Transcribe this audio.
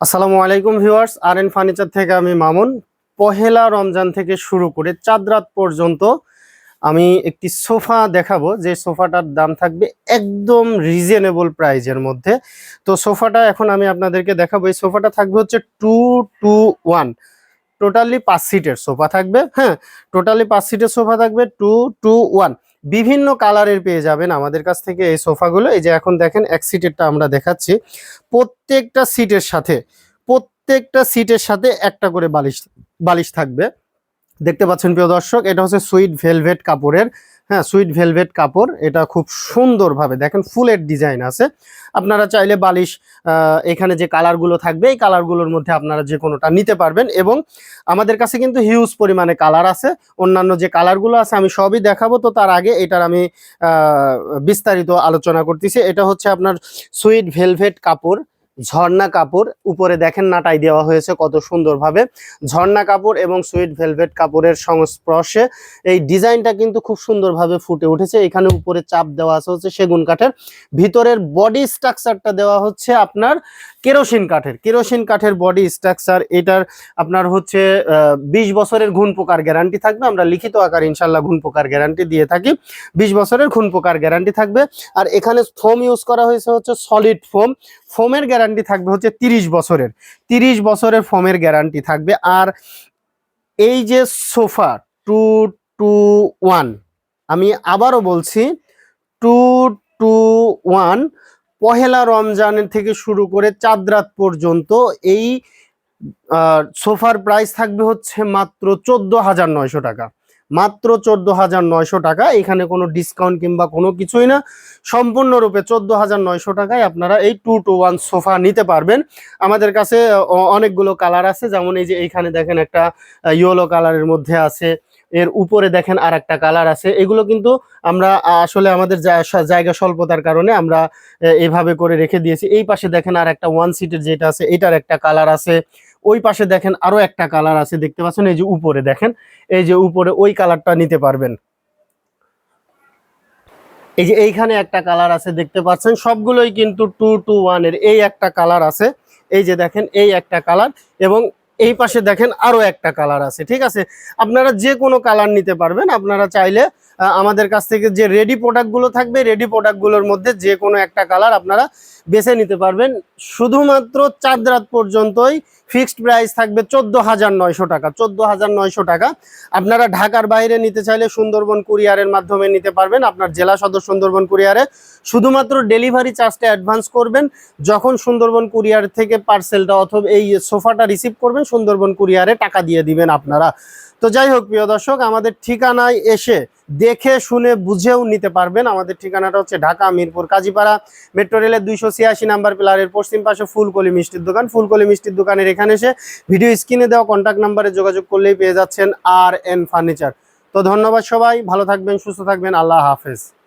আসসালামু আলাইকুম ভিউয়ার্স আর N furniture থেকে আমি মামুন। পহেলা রমজান থেকে শুরু করে চাঁদ রাত পর্যন্ত আমি একটি সোফা দেখাবো। যে সোফাটার দাম থাকবে একদম রিজনেবল প্রাইজের মধ্যে। তো সোফাটা এখন আমি আপনাদেরকে দেখাবো। এই সোফাটা থাকবে হচ্ছে টু টু ওয়ান টোটালি পাঁচ সিটের সোফা থাকবে হ্যাঁ? টোটালি পাঁচ সিটের সোফা থাকবে টু টু ওয়ান বিভিন্ন কালারের পেয়ে যাবেন আমাদের কাছ থেকে এই সোফাগুলো। এই যে এখন দেখেন, এক সিটেরটা আমরা দেখাচ্ছি। প্রত্যেকটা সিটের সাথে, প্রত্যেকটা সিটের সাথে একটা করে বালিশ বালিশ থাকবে। দেখতে পাচ্ছেন প্রিয় দর্শক, এটা হচ্ছে সুইট ভেলভেট কাপড়ের হ্যাঁ সুইট ভেলভেট কাপড়, এটা খুব সুন্দরভাবে দেখেন, ফুলের ডিজাইন আছে। আপনারা চাইলে বালিশ এখানে যে কালারগুলো থাকবে, এই কালারগুলোর মধ্যে আপনারা যে কোনোটা নিতে পারবেন এবং আমাদের কাছে কিন্তু হিউজ পরিমাণে কালার আছে। অন্যান্য যে কালারগুলো আছে, আমি সবই দেখাবো, তো তার আগে এটার আমি বিস্তারিত আলোচনা করতেছি। এটা হচ্ছে আপনার সুইট ভেলভেট কাপড় ঝর্ণা কাপড়, উপরে দেখেন নাটাই দেওয়া হয়েছে কত সুন্দরভাবে। ঝর্ণা কাপড় এবং সুইট ভেলভেট কাপড়ের সংস্পর্শে এই ডিজাইনটা কিন্তু খুব সুন্দরভাবে ফুটে উঠেছে। এখানে উপরে চাপ দেওয়া আছে হচ্ছে সেগুন কাঠের। ভিতরের বডি স্ট্রাকচারটা দেওয়া হচ্ছে আপনার কেরোসিন কাঠের। কেরোসিন কাঠের বডি স্ট্রাকচার, এটার আপনার হচ্ছে বিশ বছরের ঘুণ পোকার গ্যারান্টি থাকবে। আমরা লিখিত আকার ইনশাল্লাহ ঘুণ পোকার গ্যারান্টি দিয়ে থাকি। বিশ বছরের ঘুণ পোকার গ্যারান্টি থাকবে। আর এখানে ফোম ইউজ করা হয়েছে হচ্ছে সলিড ফোম। ফোমের গ্যারান্টি থাকবে হচ্ছে তিরিশ বছরের। তিরিশ বছরের ফোমের গ্যারান্টি থাকবে। আর এই যে সোফা, টু টু ওয়ান, আমি আবারও বলছি, টু টু ওয়ান পহেলা রমজানের থেকে শুরু করে চাঁদ রাত পর্যন্ত এই সোফার প্রাইস থাকবে হচ্ছে মাত্র চোদ্দ হাজার নয়শো টাকা। মাত্র চোদ্দ হাজার নয়শো টাকা। এখানে কোনো ডিসকাউন্ট কিংবা কোনো কিছুই না। সম্পূর্ণরূপে চোদ্দ হাজার নয়শো টাকায় আপনারা এই টু টু ওয়ান সোফা নিতে পারবেন। আমাদের কাছে অনেকগুলো কালার আছে। যেমন এই যে এইখানে দেখেন একটা ইয়েলো কালারের মধ্যে আছে। এর উপরে দেখেন আর একটা কালার আছে। এগুলো কিন্তু আমরা আসলে আমাদের জায়গা স্বল্পতার কারণে আমরা এভাবে করে রেখে দিয়েছি। এই পাশে দেখেন আর একটা ওয়ান সিটের যেটা আছে, এটার একটা কালার আছে। ওই পাশে দেখেন আরও একটা কালার আছে, দেখতে পাচ্ছেন? এই যে উপরে দেখেন, এই যে উপরে ওই কালারটা নিতে পারবেন। এই যে এইখানে একটা কালার আছে, দেখতে পাচ্ছেন? সবগুলোই কিন্তু টু টু ওয়ানের এই একটা কালার আছে। এই যে দেখেন, এই একটা কালার এবং এই পাশে দেখেন আরও একটা কালার আছে, ঠিক আছে? আপনারা যে কোনো কালার নিতে পারবেন। আপনারা চাইলে আমাদের কাছ থেকে যে রেডি প্রোডাক্টগুলো থাকবে রেডি প্রোডাক্টগুলোর মধ্যে যে কোনো একটা কালার আপনারা বেছে নিতে পারবেন। শুধুমাত্র চাঁদ রাত পর্যন্তই ফিক্সড প্রাইস থাকবে চোদ্দ হাজার নয়শো টাকা, চোদ্দ হাজার নয়শো টাকা। আপনারা ঢাকার বাইরে নিতে চাইলে সুন্দরবন কুরিয়ারের মাধ্যমে নিতে পারবেন, আপনার জেলা সদর সুন্দরবন কুরিয়ারে। শুধুমাত্র ডেলিভারি চার্জটা অ্যাডভান্স করবেন, যখন সুন্দরবন কুরিয়ার থেকে পার্সেলটা অথবা এই সোফাটা রিসিভ করবেন, সুন্দরবন কুরিয়ারে টাকা দিয়ে দিবেন আপনারা। তো যাই হোক, প্রিয় দর্শক, আমাদের ঠিকানায় এসে দেখে, শুনে, বুঝেও নিতে পারবেন। আমাদের ঠিকানাটা হচ্ছে ঢাকা, মিরপুর, কাজীপাড়া, মেট্রো রেলের দুইশো ছিয়াশি নাম্বার পিলারের পশ্চিম পাশে ফুলকলি মিষ্টির দোকান। ফুলকলি মিষ্টির দোকানের এখানে এসে ভিডিও স্ক্রিনে দেওয়া কন্ট্যাক্ট নাম্বারে যোগাযোগ করলেই পেয়ে যাচ্ছেন আর এন ফার্নিচার। তো ধন্যবাদ সবাই, ভালো থাকবেন, সুস্থ থাকবেন, আল্লাহ হাফেজ।